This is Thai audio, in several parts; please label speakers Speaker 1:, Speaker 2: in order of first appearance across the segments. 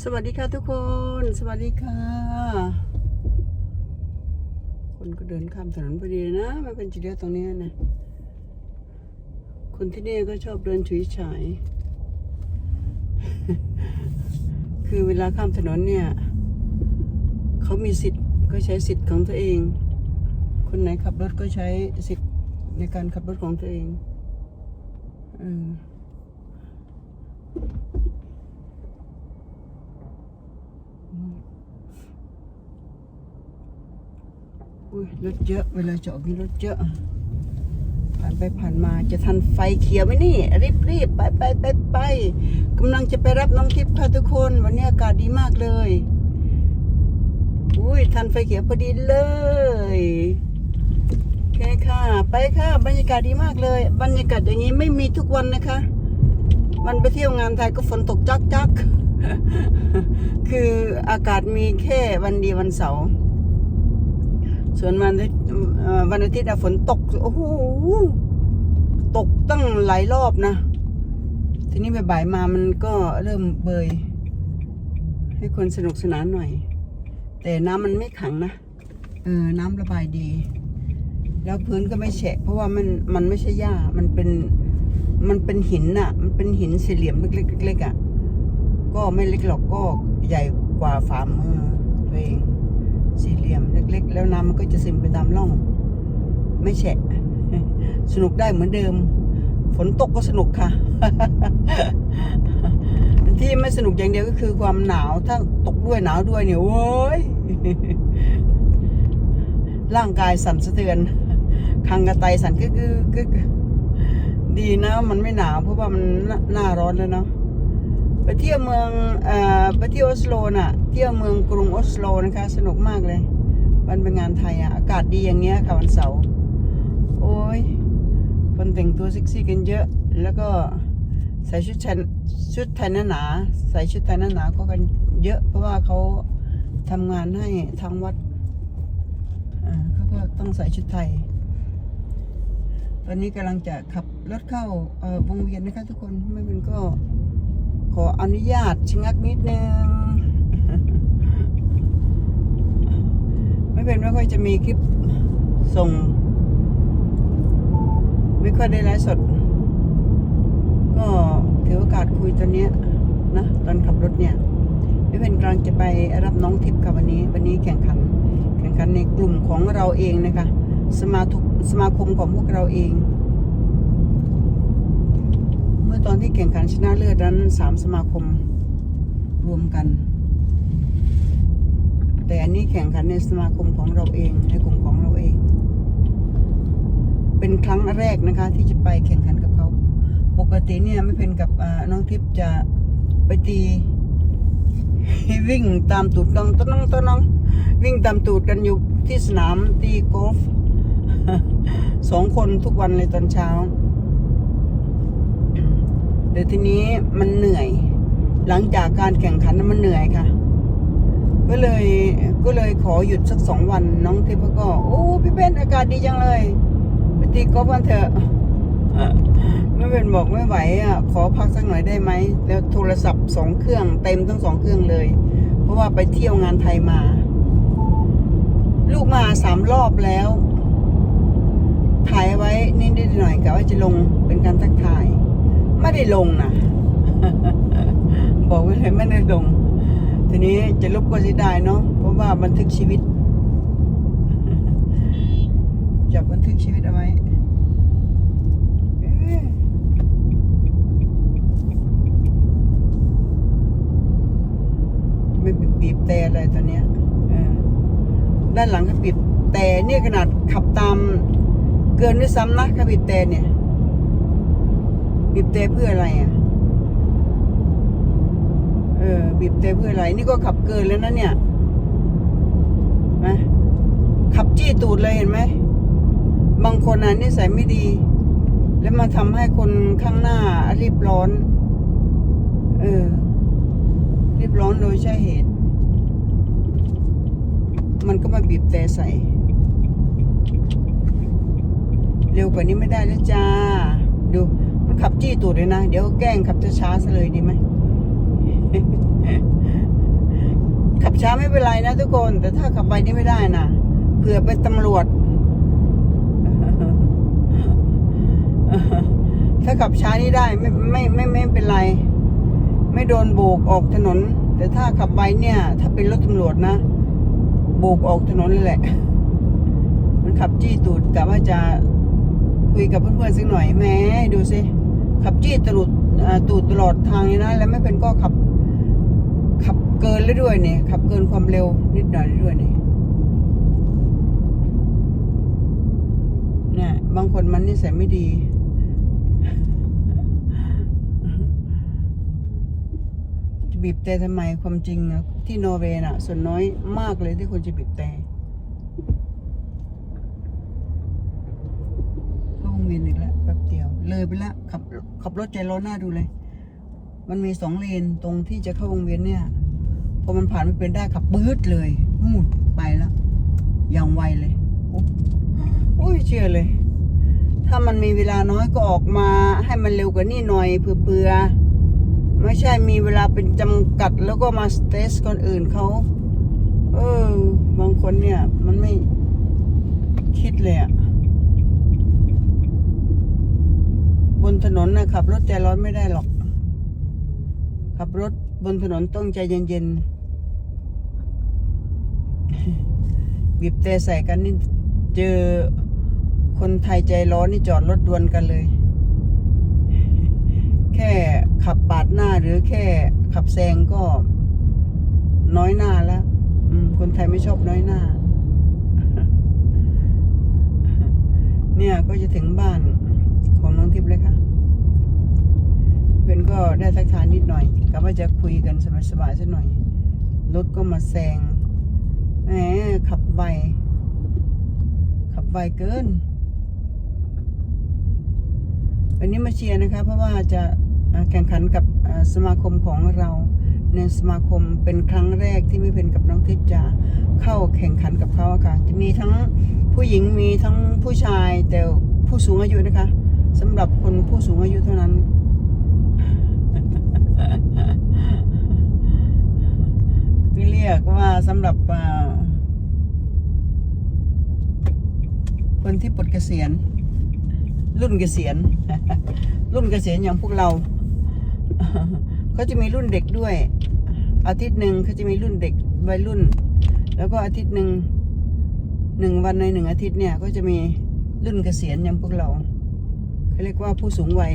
Speaker 1: สวัสดีค่ะทุกคน สวัสดีค่ะ คนก็เดินข้ามถนนพอดีนะมันเป็นจุดเดียวตรงนี้นะคนที่นี่ก็ชอบเดินฉุยฉายคือเวลาข้ามถนนเนี่ยเขามีสิทธิ์ก็ใช้สิทธิ์ของตัวเอง คนไหนขับรถก็ใช้สิทธิ์ในการขับรถของตัวเองเอ อุ้ยรถเยอะ เวลาจอดมีรถเยอะ ผ่านไปผ่านมาจะทันไฟเขียวไหมนี่ รีบรีบไปไปไปไปกำลังจะไปรับน้องทิพย์ค่ะทุกคน วันนี้อากาศดีมากเลย อุ้ยทันไฟเขียวพอดีเลยโอเคค่ะ ไปค่ะ บรรยากาศดีมากเลย บรรยากาศอย่างนี้ไม่มีทุกวันนะคะ มันไปเที่ยวงานไทยก็ฝนตกจักจักคืออากาศมีแค่วันดีวันเสาร์ ส่วนวันอาทิตย์เอ่อวันอาทิตย์อะฝนตก โอ้โห ตกตั้งหลายรอบนะ ทีนี้บ่ายมามันก็เริ่มเบย ให้คนสนุกสนานหน่อย แต่น้ำมันไม่ขังนะ เออ น้ำระบายดี แล้วพื้นก็ไม่แฉะ เพราะว่ามัน มันไม่ใช่หญ้า มันเป็น มันเป็นหินน่ะ มันเป็นหินสี่เหลี่ยมเล็กๆๆอะ ก็ไม่เล็กหรอก ก็ใหญ่กว่าฝ่ามือตัวเอง สี่เหลี่ยมเล็ก ๆ แล้วน้ำมันก็จะซึมไปตามร่อง ไม่แฉะ สนุกได้เหมือนเดิม ฝนตกก็สนุกค่ะ ที่ไม่สนุกอย่างเดียวก็คือความหนาว ถ้าตกด้วยหนาวด้วยเนี่ยโว้ยร่างกายสั่นสะเทือนคังกระไตสั่นกึกกึกดีนะมันไม่หนาวเพราะว่ามันหน้าร้อนแล้วเนาะไปเที่ยวเมืองอไปเที่ยวออสโลน่ะ เที่ยวเมืองกรุงออสโลนะคะ สนุกมากเลย วันเป็นงานไทยอะ อากาศดีอย่างเงี้ยค่ะวันเสาร์ โอ้ย คนแต่งตัวเซ็กซี่กันเยอะ แล้วก็ใส่ชุดไทยชุดไทยหนาใส่ชุดไทยหนาก็กันเยอะ เพราะว่าเขาทำงานให้ทางวัดอ่าเขาก็ต้องใส่ชุดไทย ตอนนี้กำลังจะขับรถเข้าวงเวียนนะคะทุกคน ไม่เป็นก็ขออนุญาตชะงักนิดนึง ไม่เป็นไมีคลิปส่ง ไม่ค่อยได้ไลฟ์สด ก็ถือโอกาสคุยตอนเนี้ยนะตอนขับรถเนี่ยไม่เป็นกลังจะไปรับน้องทิพย์ค่ะวันนี้ วันนี้แข่งขัน แข่งขันในกลุ่มของเราเองนะคะ สมาทุกสมาคมของพวกเราเอง เมื่อตอนที่แข่งขันชนะเลิศนั้นสามสมาคมรวมกัน แต่อันนี้แข่งขันในสมาคมของเราเองในกลุ่มของเราเอง เป็นครั้งแรกนะคะ ที่จะไปแข่งขันกับเขา ปกติเนี่ยไม่เป็นกับน้องทิพย์จะไปตีวิ่งตามตูดน้องต้นน้องต้นน้อง วิ่งตามตูดกันอยู่ที่สนามตีกอล์ฟสองคนทุกวันเลยตอนเช้าแต่ทีนี้มันเหนื่อย หลังจากการแข่งขันนั้นมันเหนื่อยค่ะ ก็เลยก็เลยขอหยุดสักสองวันน้องทิพย์ก็ โอ้พี่เป็นอากาศดีจังเลยไปตีกอล์ฟกันเถอะไม่เป็นบอกไม่ไหวอะขอพักสักหน่อยได้ไหมแล้วโทรศัพท์สองเครื่องเต็มทั้งสองเครื่องเลย เพราะว่าไปเที่ยวงานไทยมา ลูกมาสามรอบแล้วถ่ายไว้นิดๆหน่อยกะว่าจะลงเป็นการทักทาย ไม่ได้ลงนะบอกไว้เลยไม่ได้ลง ทีนี้จะลบก็เสียดายเนาะเพราะว่าบันทึกชีวิต จับบันทึกชีวิตเอาไว้ไม่บีบแต่อะไรตอนเนี้ยด้านหลังก็บีบแต่เนี่ยขนาดขับตามเกินด้วยซ้ำนะถ้าบีบแต่เนี่ยบีบแต่เพื่ออะไรอะ เออบีบแต่เพื่ออะไรนี่ก็ขับเกินแล้วนะเนี่ยนะขับจี้ตูดเลยเห็นไหมบางคนน่ะนิสัยไม่ดี แล้วมาทำให้คนข้างหน้ารีบร้อน เออ รีบร้อนโดยใช่เหตุ มันก็มาบีบแต่ใส่ เร็วกว่านี้ไม่ได้แล้วจ้า ดู มันขับจี้ตูดเลยนะ เดี๋ยวแกล้งขับช้าๆซะเลยดีไหม ขับช้าไม่เป็นไรนะทุกคน แต่ถ้าขับไวนี่ไม่ได้นะเผื่อเป็นตำรวจ ถ้าขับช้านี่ได้ไม่ไม่ไม่ไม่เป็นไร ไม่โดนโบกออกถนน แต่ถ้าขับไวเนี่ย ถ้าเป็นรถตำรวจนะโบกออกถนนเลยแหละ มันขับจี้ตูดกะว่าจะคุยกับเพื่อนๆสักหน่อยแหม้ดูสิขับจี้ตูดตูดตลอดทางเลยนะ แล้วไม่เป็นก็ขับ เกินแล้วด้วยเนี่ยขับเกินความเร็วนิดหน่อยด้วยเนี่ยเนี่ยบางคนมันนิสัยไม่ดีจะบีบแต่ทำไมความจริงนะที่นอร์เวย์น่ะ ส่วนน้อยมากเลยที่คนจะบีบแต่เข้าโรงเรียนอีกแล้วแป๊บเดียว เลยไปแล้วขับขับรถใจร้อนหน้าดูเลย มันมีสองเลนตรงที่จะเข้าวงเวียนเนี่ย พอมันผ่านไม่เป็นได้ขับปื๊ดเลยมูดไปแล้วอย่างไวเลยอ้โอ้ยเชื่อเลย ถ้ามันมีเวลาน้อยก็ออกมาให้มันเร็วกว่านี้หน่อยเผื่อๆไม่ใช่มีเวลาเป็นจำกัดแล้วก็มาสเตสคนอื่นเขาเออบางคนเนี่ย มันไม่คิดเลยอะบนถนนนะขับรถใจร้อนไม่ได้หรอก ขับรถบนถนนต้องใจเย็นๆ บีบแต่ใส่กันนี่เจอคนไทยใจร้อนนี่จอดรถดวนกันเลย แค่ขับปาดหน้าหรือแค่ขับแซงก็น้อยหน้าแล้วคนไทยไม่ชอบน้อยหน้า เนี่ยก็จะถึงบ้านของน้องทิพย์เลยค่ะ เพื่อนก็ได้ทักทายนิดหน่อยก็ว่าจะคุยกันสบายๆสักหน่อย รถก็มาแซง แหมขับไวขับไวเกิน วันนี้มาเชียร์นะคะ เพราะว่าจะแข่งขันกับสมาคมของเราในสมาคมเป็นครั้งแรกที่ไม่เป็นกับน้องทิพย์จะเข้าแข่งขันกับเขาค่ะ จะมีทั้งผู้หญิงมีทั้งผู้ชายแต่ผู้สูงอายุนะคะสำหรับคนผู้สูงอายุเท่านั้น คือเรียกว่าสำหรับคนที่ปลดเกษียณ รุ่นเกษียณ รุ่นเกษียณอย่างพวกเราเขาจะมีรุ่นเด็กด้วย อาทิตย์หนึ่งเขาจะมีรุ่นเด็กวัยรุ่น แล้วก็อาทิตย์หนึ่งหนึ่งวันในหนึ่งอาทิตย์เนี่ยก็จะมีรุ่นเกษียณอย่างพวกเราเขาเรียกว่าผู้สูงวัย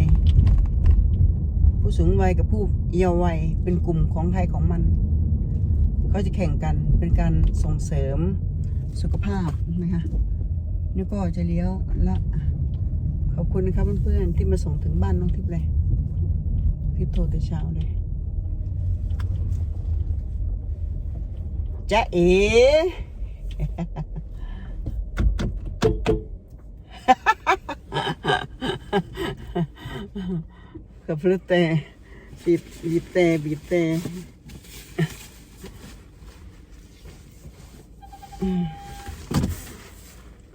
Speaker 1: ผู้สูงวัยกับผู้เยาว์วัยเป็นกลุ่มของใครของมัน เขาจะแข่งกันเป็นการส่งเสริมสุขภาพนะคะนี่ก็จะเลี้ยวละขอบคุณนะครับเพื่อนๆที่มาส่งถึงบ้านน้องทิพย์เลยทิพย์โทรแต่เช้าเลยจ๊ะเอ๋ขับรถแต่บีบบีบแต่บีบแต่ อืม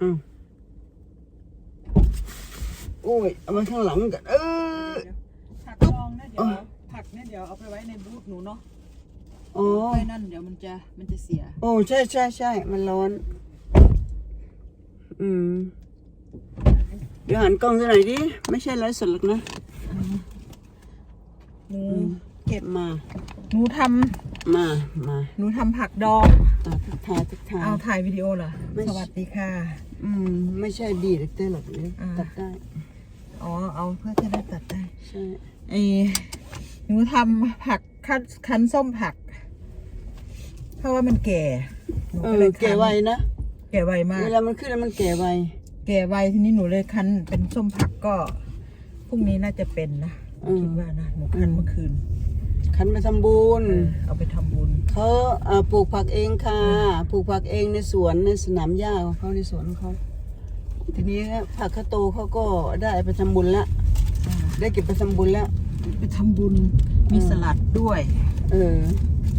Speaker 1: อ้าวโอ้ยเอามาข้างหลังกัน เออ
Speaker 2: ผักดองนะเดี๋ยวผักเนี่ยเดี๋ยวเอาไปไว้ในบูธหนูเนาะ
Speaker 1: อ๋อ
Speaker 2: ไปนั่นเดี๋ยวมันจะมันจะเสีย
Speaker 1: โอ้ใช่ใช่ใช่มันร้อน อืม เดี๋ยวหันกล้องสักหน่อยดิ ไม่ใช่ไลฟ์สดหรอกนะ
Speaker 2: หนู
Speaker 1: อืม
Speaker 2: เก็บ
Speaker 1: มา
Speaker 2: หนูท
Speaker 1: มามาำ
Speaker 2: หนูทำผักดอง
Speaker 1: อะทักทายทักทาย
Speaker 2: เอาถ่ายวิดีโอเหรอ
Speaker 1: ไม่
Speaker 2: สวัสดีค่ะ
Speaker 1: อืม ไม่ใช่ดีเด็กเต้หรอกเนี่ย
Speaker 2: อ่า
Speaker 1: ตัดได้
Speaker 2: อ๋อ เอาเพื่อจะได้ตัดได้
Speaker 1: ใช่
Speaker 2: ไอหนูทำผักคั้นคั้นส้มผัก เพราะว่ามันแก่หนู
Speaker 1: เอ
Speaker 2: ก็
Speaker 1: อ
Speaker 2: เลย
Speaker 1: แก่ไวนะ
Speaker 2: แก่ไวมาก
Speaker 1: เวลามันขึ้นแล้วมันแก่ไว
Speaker 2: แก่ไวทีนี้หนูเลยคั้นเป็นส้มผักก็พรุ่งนี้น่าจะเป็นนะ
Speaker 1: อืม
Speaker 2: คิดว่านะ หนูคั้นเมื่อคืน
Speaker 1: ขันไปทำบุญ
Speaker 2: เออเอาไปทำบุญ
Speaker 1: เขาเอ่อปลูกผักเองค่ะ ปลูกผักเองในสวนในสนามหญ้าของเขาในสวนของเขา ทีนี้ผักเขาโตเขาก็ได้ไปทำบุญแล้วได้เก็บไปทำบุญแล้ว
Speaker 2: ไปทำบุญ มีสลัดด้วย
Speaker 1: เออ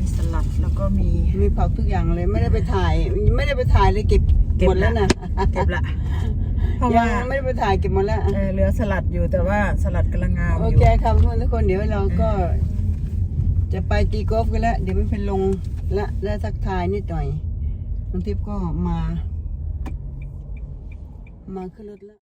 Speaker 2: มีสลัดแล้วก็มี
Speaker 1: มีผักทุกอย่างเลยไม่ได้ไปถ่าย ไม่ได้ไปถ่ายเลยเก็บ
Speaker 2: เก็บ
Speaker 1: หมดแล้วนะ
Speaker 2: เก็บละ เพราะ
Speaker 1: ยั
Speaker 2: ว่าง
Speaker 1: ไม่ได้ไปถ่ายเก็บหมดแล้ว
Speaker 2: เออเหลือสลัดอยู่แต่ว่าสลัดกำลังงาม
Speaker 1: โอ
Speaker 2: อยู่
Speaker 1: เคครับทุกคนทุกคนเดี๋ยวเราก็ จะไปตีกอล์ฟกันแล้ว เดี๋ยวไม่เป็นลงละและทักทายนิดหน่อยน้องทิพย์ก็มา มาขึ้นรถแล้ว